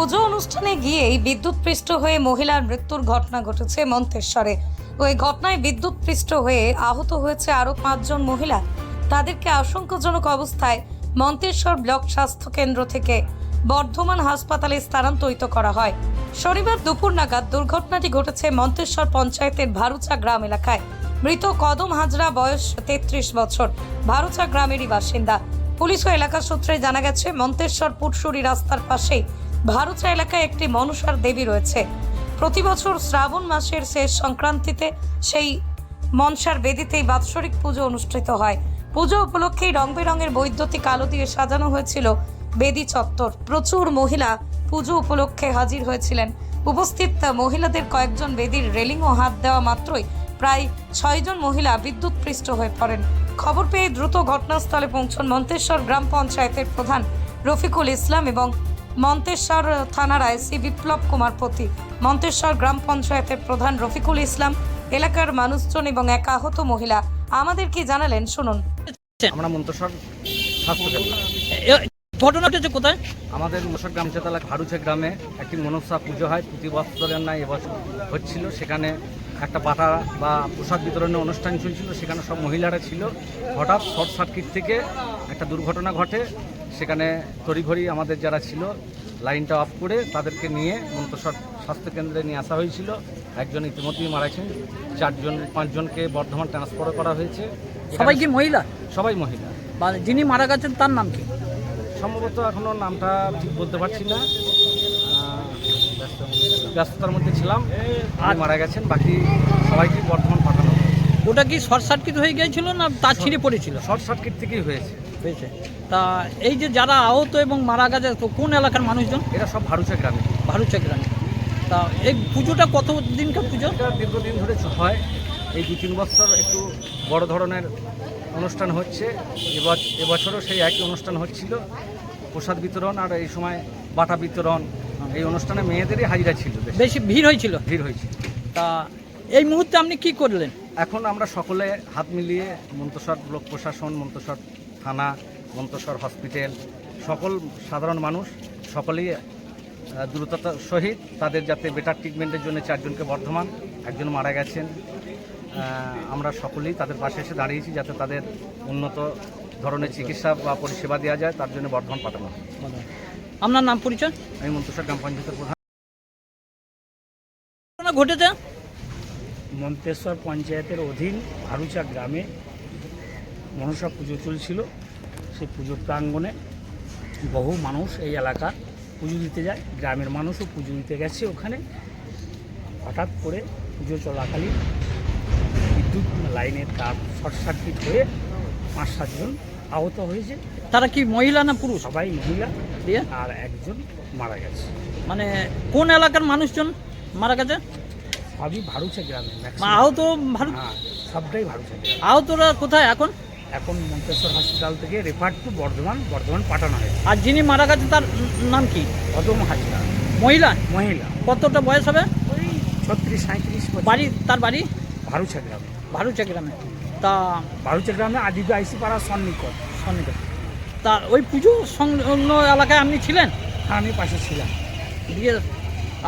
পুজো অনুষ্ঠানে গিয়েই বিদ্যুৎপৃষ্ট হয়ে মহিলার মৃত্যুর ঘটনা ঘটেছে মন্তেশ্বরে। ওই ঘটনায় বিদ্যুৎপৃষ্ট হয়ে আহত হয়েছে আরও পাঁচজন মহিলা। তাদেরকে আশঙ্কাজনক অবস্থায় মন্তেশ্বর ব্লক স্বাস্থ্য কেন্দ্র থেকে বর্ধমান হাসপাতালে স্থানান্তরিত করা হয়। শনিবার দুপুর নাগাদ দুর্ঘটনাটি ঘটেছে মন্তেশ্বর পঞ্চায়েতের ভারুচা গ্রাম এলাকায়। মৃত কদম হাজরা বয়স তেত্রিশ বছর, ভারুচা গ্রামেরই বাসিন্দা। পুলিশ ও এলাকা সূত্রে জানা গেছে, মন্তেশ্বর পুটসুরি রাস্তার পাশেই ভারুচা এলাকায় একটি মনসার দেবী রয়েছে। প্রতি বছর শ্রাবণ মাসের শেষ সংক্রান্তিতে সেই মনসার বেদিতেই বাৎসরিক পুজো অনুষ্ঠিত হয়। পুজো উপলক্ষেই রং বেরঙের বৈদ্যুতিক আলো দিয়ে সাজানো হয়েছিল বেদি চত্বর। প্রচুর মহিলা পুজো উপলক্ষে হাজির হয়েছিলেন। উপস্থিত মহিলাদের কয়েকজন বেদির রেলিং ও হাত দেওয়া মাত্রই প্রায় ছয়জন মহিলা বিদ্যুৎপৃষ্ট হয়ে পড়েন। খবর পেয়ে দ্রুত ঘটনাস্থলে পৌঁছন মন্তেশ্বর গ্রাম পঞ্চায়েতের প্রধান রফিকুল ইসলাম এবং মন্তেশ্বর থানার আইসি বিপ্লব কুমার পতি। মন্তেশ্বর গ্রাম পঞ্চায়েতের প্রধান রফিকুল ইসলাম এলাকার মানুষজন এবং এক আহত মহিলা। আমাদের কি জানালেন শুনুন। আমরা মন্তসর স্বাস্থ্যকেন্দ্র ঘটনা ঘটেছে কোথায়? আমাদের মনসর গ্রাম চেতালা ভারুচে গ্রামে একটি মনসা পুজো হয়। প্রতি বছরের নাই এবছর হচ্ছিল। সেখানে একটা বাটা বা প্রসাদ বিতরণের অনুষ্ঠান চলছিল। সেখানে সব মহিলারা ছিল। হঠাৎ শর্ট সার্কিট থেকে একটা দুর্ঘটনা ঘটে। সেখানে তড়িঘড়ি আমাদের যারা ছিল লাইনটা অফ করে তাদেরকে নিয়ে মন্তসর স্বাস্থ্যকেন্দ্রে নিয়ে আসা হয়েছিল। একজন ইতিমধ্যেই মারাছেন চারজন পাঁচজনকে বর্ধমান ট্রান্সফার করা হয়েছে। সবাই কি মহিলা? সবাই মহিলা। বা যিনি মারা গেছেন তার নাম কি? সম্ভবত এখনও নামটা ঠিক বলতে পারছি না। ব্যস্ত- ব্যস্ততার মধ্যে ছিলাম। আর মারা গেছেন। বাকি সবাইকে বর্ধমান ওটা কি শর্ট সার্কিট হয়ে গিয়েছিল না তার ছিঁড়ে পড়েছিল? শর্ট সার্কিট থেকেই হয়েছে। হয়েছে। তা এই যে যারা আহত এবং মারা গেছে তো কোন এলাকার মানুষজন? এরা সব ভারুচা গ্রামে। ভারুচা গ্রামে। তা এই পুজোটা কত দিনকার পুজো? এটা দীর্ঘদিন ধরে হয়। এই দু তিন বছর একটু বড় ধরনের অনুষ্ঠান হচ্ছে। এবছরও সেই একই অনুষ্ঠান হচ্ছিল। প্রসাদ বিতরণ আর এই সময় বাটা বিতরণ এই অনুষ্ঠানে মেয়েদেরই হাজিরা ছিল। বেশি ভিড় হয়েছিল? ভিড় হয়েছিল। তা এই মুহূর্তে আপনি কি করলেন? এখন আমরা সকলে হাত মিলিয়ে মন্তসর ব্লক প্রশাসন মন্তসর থানা মন্তসর হসপিটাল সকল সাধারণ মানুষ সকলেই দ্রুততার সহিত তাদের যাতে বেটার ট্রিটমেন্টের জন্য চারজনকে বর্ধমান একজন মারা গেছেন। আমরা সকলেই তাদের পাশে এসে দাঁড়িয়েছি যাতে তাদের উন্নত ধরনের চিকিৎসা বা পরিষেবা দেওয়া যায় তার জন্য বর্ধমান পাঠানো আপনার নাম পরিচয়? আমি মন্তসর গ্রাম পঞ্চায়েতের প্রধান। ঘটেছে মন্তেশ্বর পঞ্চায়েতের অধীন ভারুচা গ্রামে মনসা পুজো চলছিল। সেই পুজোর প্রাঙ্গণে বহু মানুষ এই এলাকা পুজো দিতে যায়। গ্রামের মানুষও পুজো দিতে গেছে ওখানে। হঠাৎ করে পুজো চলাকালীন বিদ্যুৎ লাইনের তার শর্ট সার্কিট হয়ে পাঁচ সাতজন আহত হয়েছে। তারা কি মহিলা না পুরুষ? সবাই মহিলা। দিয়ে? আর একজন মারা গেছে। মানে কোন এলাকার মানুষজন মারা গেছে? সবই ভারুচা গ্রামে। আহত ভারত হ্যাঁ সবটাই ভারুচা গ্রাম। আহতরা কোথায় এখন? এখন মন্তেশ্বর হসপিটাল থেকে রেফার টু বর্ধমান বর্ধমান পাঠানো হয়েছে। আর যিনি মারা গেছে তার নাম কি? কদম হাজরা। মহিলা? মহিলা। কতটা বয়স হবে? ওই ছত্রিশ সাঁত্রিশ বাড়ি তার বাড়ি? ভারুচা গ্রামে। ভারুচা গ্রামে। তা ভারুচা গ্রামে আদিবাসী পাড়া সন্নিকট। সন্নিকট। তা ওই পুজো সংলগ্ন এলাকায় আপনি ছিলেন? হ্যাঁ আমি পাশে ছিলাম। দিয়ে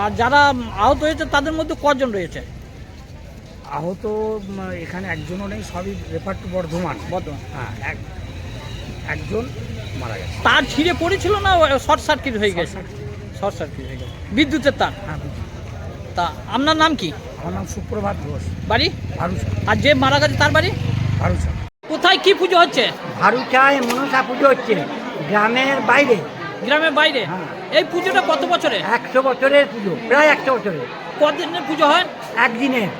আর যারা আহত হয়েছে তাদের মধ্যে কজন রয়েছে? আহত এখানে একজনও নেই সবই রেফার টু বর্ধমান। বর্তমান হ্যাঁ এক একজন মারা গেছে। তার ছিঁড়ে পড়েছিল না শর্ট সার্কিট হয়ে গেছে? শর্ট সার্কিট হয়ে গেছে। বিদ্যুতের তার? হ্যাঁ তা আপনার নাম কি? আমার নাম সুপ্রভাত ঘোষ। বাড়ি? ভারুচা। আর যে মারা গেছে তার বাড়ি? ভারুচা। কোথায় কি পুজো হচ্ছে? ভারুচায় মনসা পুজো হচ্ছে। গ্রামের বাইরে। গ্রামের বাইরে? হ্যাঁ। এই পুজোটা কত বছরে একশো বছরের পুজো প্রায় একশো বছরের। কদিনের পুজো হয়? একদিনের।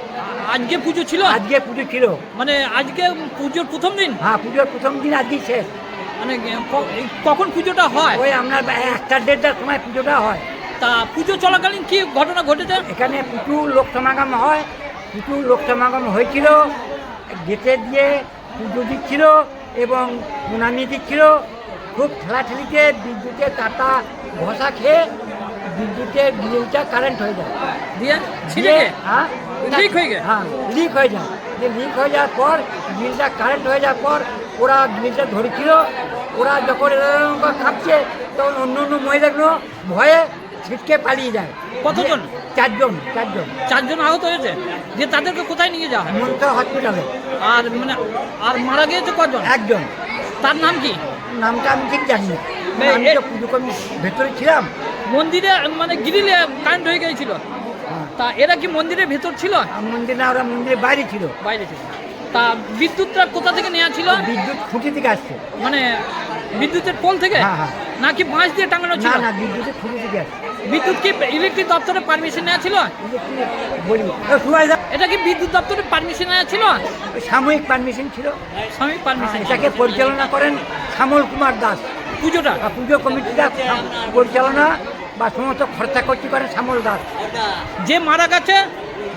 আজকে পুজো ছিল? আজকে পুজো ছিল। মানে আজকে পুজোর প্রথম দিন? হ্যাঁ পুজোর প্রথম দিন আজকেই শেষ। মানে কখন পুজোটা হয়? ওই আপনার একটা দেড়টার সময় পুজোটা হয়। তা পুজো চলাকালীন কি ঘটনা ঘটেছে? এখানে প্রচুর লোক সমাগম হয়। প্রচুর লোক সমাগম হয়েছিল। গেটে দিয়ে পুজো দিচ্ছিল এবং প্রণামি দিচ্ছিল। খুব ঠেলাঠেলিতে বিদ্যুতের তাতা ঘষা খেয়ে বিদ্যুতের গ্রিলটা কারেন্ট হয়ে যায়। দিয়ে ছিঁড়ে হ্যাঁ লিক হয়ে গেছে? হ্যাঁ লিক হয়ে যায়। যে লিক হয়ে যাওয়ার পর গ্রিলটা কারেন্ট হয়ে যাওয়ার পর ওরা গ্রিলটা ধরেছিল। ওরা যখন এরকম কাঁপছে তখন অন্য অন্য মহিলাগুলো ভয়ে ছিটকে পালিয়ে যায়। কতজন? চারজন চারজন। চারজন আহত হয়েছে? যে তাদেরকে কোথায় নিয়ে যাওয়া হয়? মন্ত্র হসপিটালে। আর মানে আর মারা গিয়েছে কজন? একজন। তার নাম কি? নামটা আমি ঠিক জানি আমি তো পুজো কমিটির ভেতরে ছিলাম। মন্দিরে মানে গিরিলে কারেন্ট হয়ে গিয়েছিল। হ্যাঁ। তা এরা কি মন্দিরের ভেতর ছিল? মন্দির না ওরা মন্দিরের বাইরে ছিল। বাইরে ছিল। তা বিদ্যুৎটা কোথা থেকে নেওয়া ছিল? বিদ্যুৎ খুঁটি থেকে আসছে। মানে বিদ্যুতের পোল থেকে? হ্যাঁ, হ্যাঁ। নাকি বাঁশ দিয়ে টাঙানো ছিল? না বিদ্যুতের খুঁটি থেকে আসছে। বিদ্যুৎ কি ইলেকট্রিক দপ্তরে পারমিশন নেওয়া ছিল? এটা কি বিদ্যুৎ দপ্তরে পারমিশন নেওয়া ছিল? সাময়িক পারমিশন ছিল। সাময়িক পারমিশন এটাকে পরিচালনা করেন শ্যামল কুমার দাস। পুজোটা? পুজো কমিটিটা পরিচালনা বা সমস্ত খরচা খরচি করেন শ্যামল দাস। যে মারা গেছে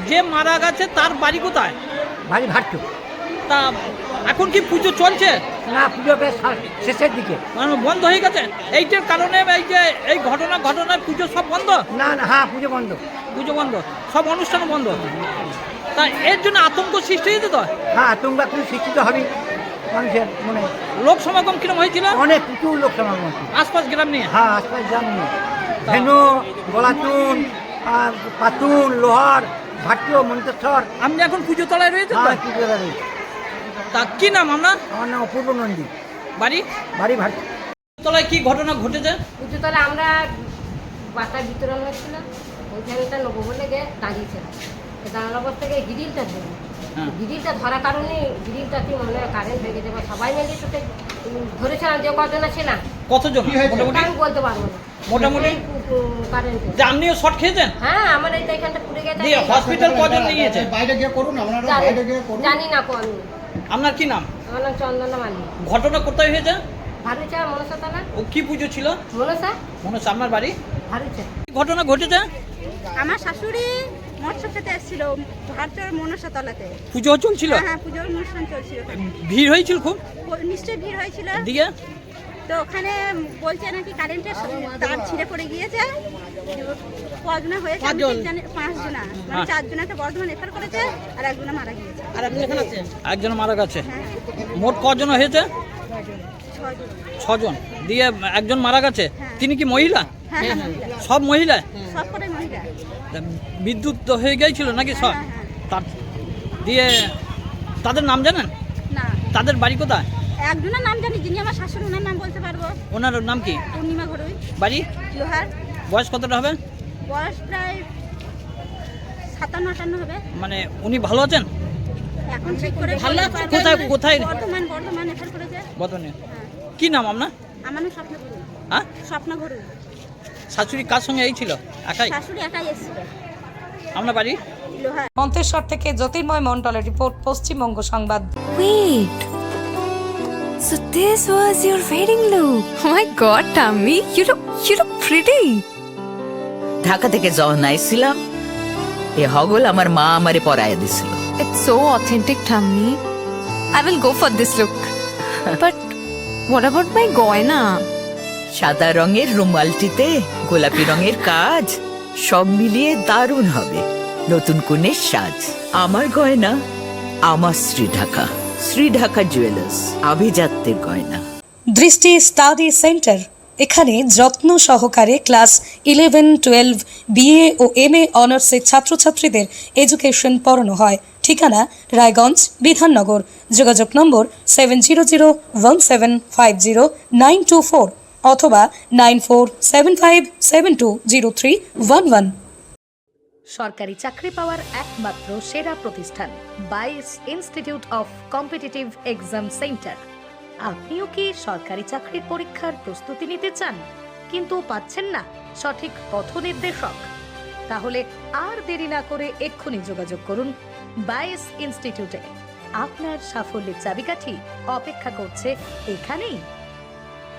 যে মারা গেছে তার বাড়ি কোথায়? বাড়ি ভাট্টু। তা এখন কি পুজো চলছে? না পুজো শেষের দিকে। মানে বন্ধ হয়ে গেছে? এইটার কারণে এই যে এই ঘটনা ঘটনায় পুজো সব বন্ধ? না না হ্যাঁ পুজো বন্ধ। পুজো বন্ধ। সব অনুষ্ঠান বন্ধ? তা এর জন্য আতঙ্ক সৃষ্টি হয়েছে তো? হ্যাঁ তোমরা তুমি শিক্ষিত হবি মানুষের মনে। লোক সমাগম কিরম হয়েছিল? অনেক প্রচুর লোক সমাগম আশপাশ গ্রাম নিয়ে? হ্যাঁ আশপাশ জানি ধেনু গলাচুন আর পাতুন লোহার ভাট্টু মন্তেশ্বর। আপনি এখন পুজো তলায় রয়েছে হ্যাঁ পুজো বাড়ি। তা কি নাম আমরা আমার নাম অপূর্ব নন্দী। বাড়ি? বাড়ি ভাট্টু তলায় কি ঘটনা ঘটেছে? উঁচুতলা আমরা বাতার বিতরণ হচ্ছিল ওইখানটা নেব বলে গিয়ে দাঁড়িয়েছিলাম। দাঁড়ানোর অবস্থা থেকে গ্রিলটা ধরবো হ্যাঁ। গ্রিলটা ধরার কারণে গ্রিলটা কি মনে হয় কারেন্ট হয়ে গেছে বা সবাই মিলে সাথে ধরেছিলাম যে কজন আছে না? কতজন? মোটামুটি? ওটা আমি বলতে পারব না। মোটামুটি? কারেন্ট যে আপনিও শর্ট খেয়েছেন? হ্যাঁ আমার এইটা এখানটা পুড়ে গেছে। দিয়ে হসপিটাল কজন নিয়ে গিয়েছে বাইরে গিয়ে করুন আপনারা বাইরে গিয়ে করুন। জানি না কোন আপনার কি নাম? আমার নাম চন্দনা মালি ঘটনা কোথায় হয়েছে? ভারুচা মনসা তলা ও কি পুজো ছিল? মনসা? মনে হচ্ছে আপনার বাড়ি? ভারুচা। কি ঘটনা ঘটেছে? আমার শাশুড়ি মৎস্য খেতে এসেছিল ভারতের মনসা তলাতে। পুজো চলছিল? হ্যাঁ হ্যাঁ পুজোর অনুষ্ঠান চলছিল। ভিড় হয়েছিল খুব? নিশ্চয়ই ভিড় হয়েছিল। দিকে? তো ওখানে বলছে নাকি কারেন্টের তার ছিঁড়ে পড়ে গিয়েছে। কজনা হয়েছে পাঁচজনা? মানে হ্যাঁ। চারজনাকে বর্ধমান রেফার করেছে আর একজনা মারা গিয়েছে। একজন মারা গেছে। হ্যাঁ। মোট কজন হয়েছে? ছজন। দিয়ে একজন মারা গেছে। তিনি কি মহিলা? হ্যাঁ হ্যাঁ সব মহিলা? সব মহিলা। বিদ্যুৎ তো হয়ে গিয়েছিল নাকি সব হ্যাঁ, হ্যাঁ, তার দিয়ে তাদের নাম জানেন? না। তাদের বাড়ি কোথায়? একজনের নাম জানি যিনি আমার শাশুড়ি ওনার নাম বলতে পারব? ওনার নাম কি? পূর্ণিমা ঘরুই বাড়ি? লোহার। বয়স কতটা হবে? বয়স প্রায় সাতান্ন আটান্ন হবে। মানে উনি ভালো আছেন? এখন ঠিক করে ভালো কোথায়-। কোথায়? বর্ধমান বর্ধমান রেফার করেছে। হ্যাঁ। কি নাম আপনার? আমার নাম স্বপ্ন ঘরু হ্যাঁ? স্বপ্ন ঘরু শাশুড়ি কার সঙ্গে এইছিল একাই? শাশুড়ি একাই এসেছিল। আমরা বাড়ি? মন্তেশ্বর থেকে জ্যোতির্ময় মন্ডলের report Paschimbanga Sangbad. Wait so this was your wedding look my god Tammy you look you look pretty Dhaka থেকে যখন আইছিলাম এ হগল আমার মা আমারে পরায় দিছিল। It's so authentic Tammy I will go for this look but what about my গয়না? সাদা রঙের রুমালটিতে, গোলাপি রঙের কাজ, সব মিলিয়ে দারুণ হবে। নতুন কনের সাজ, আমার গয়না, আমার শ্রী ঢাকা। শ্রী ঢাকা জুয়েলার্স, আভিজাত্যের গয়না। দৃষ্টি স্টাডি সেন্টার, এখানে যত্ন সহকারে ক্লাস ইলেভেন, টুয়েলভ, বিএ ও এম এ অনার্সের ছাত্রছাত্রীদের এডুকেশন পড়ানো হয়। ঠিকানা, রায়গঞ্জ, বিধাননগর। যোগাযোগ নম্বর, seven zero zero one seven five zero nine two four. অথবা nine four seven five seven two zero three one one. সরকারি চাকরি পাওয়ার একমাত্র সেরা প্রতিষ্ঠান Vice institute of competitive exam centre. আপনিও কি সরকারি চাকরির পরীক্ষার প্রস্তুতি নিতে চান, কিন্তু পাচ্ছেন না সঠিক পথ নির্দেশক তাহলে আর দেরি না করে এক্ষুনি যোগাযোগ করুন বাইস ইনস্টিটিউটে। আপনার সাফল্যের চাবিকাঠি অপেক্ষা করছে এখানেই।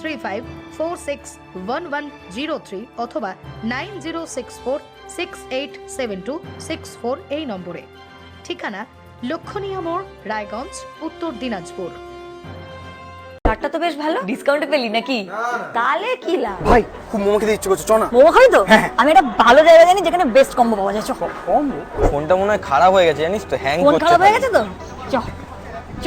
three five four six one one zero three অথবা nine zero six four six eight seven two six four এই নম্বরে। ঠিকানা লক্ষণীয় মোড় রায়গঞ্জ উত্তর দিনাজপুর। কার্ডটা তো বেশ ভালো। ডিসকাউন্টে পেলি নাকি? তাহলে কি লাভ? ভাই খুব মোমো খেতে ইচ্ছে করছে চ না। মোমো খাবি তো? আমি একটা ভালো জায়গা জানি যেখানে বেস্ট কম্বো পাওয়া যায় চ ফোনটা মনে হয় খারাপ হয়ে গেছে জানিস তো? হ্যাং ফোন করছে খারাপ হয়ে গেছে তো? চ চ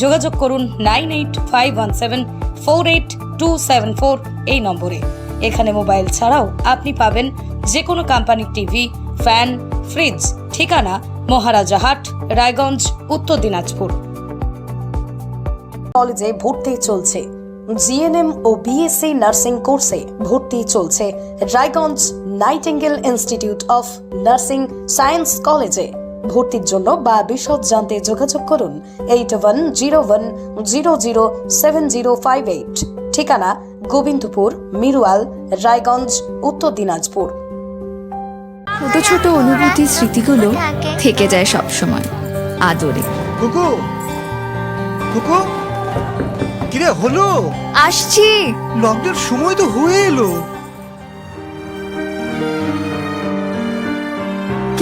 যোগাযোগ করুন nine eight five one seven four eight two seven four এই নম্বরে। এখানে মোবাইল ছাড়াও আপনি পাবেন যে কোনো কোম্পানির টিভি, ফ্যান, ফ্রিজ, ঠিকানা মহারাজা হাট রায়গঞ্জ, উত্তর দিনাজপুর। কলেজে ভর্তি চলছে। জিএনএম ও বিএসসি নার্সিং কোর্সে ভর্তি চলছে Raiganj Nightingale institute of nursing science কলেজে। ভর্তির জন্য বা বিশদ জানতে যোগাযোগ করুন eight one zero one zero zero seven zero five eight. ঠিকানা গোবিন্দপুর মিরুয়াল রায়গঞ্জ উত্তর দিনাজপুর। ছোট ছোট অনুভূতি স্মৃতিগুলো থেকে যায় সব সময় আদরে। কুকু! কুকু! কিরে হলো? আসছি। লকডাউন সময় তো হয়ে এলো।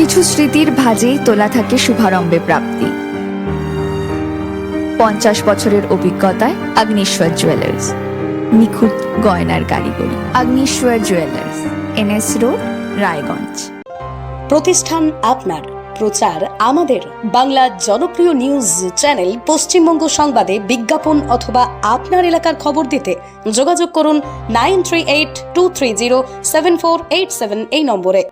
কিছু স্মৃতির ভাজেই তোলা থাকে শুভারম্ভে প্রাপ্তি। পঞ্চাশ বছরের অভিজ্ঞতায় আগ্নেশ্বর জুয়েলার্স, নিখুঁত গয়নার কারিগরি, Agneshwar jewellers, NS road, Raiganj. প্রতিষ্ঠান আপনার, প্রচার আমাদের, বাংলা জনপ্রিয় নিউজ চ্যানেল পশ্চিমবঙ্গ সংবাদে বিজ্ঞাপন অথবা আপনার এলাকার খবর দিতে যোগাযোগ করুন nine three eight two three zero seven four eight seven এই নম্বরে।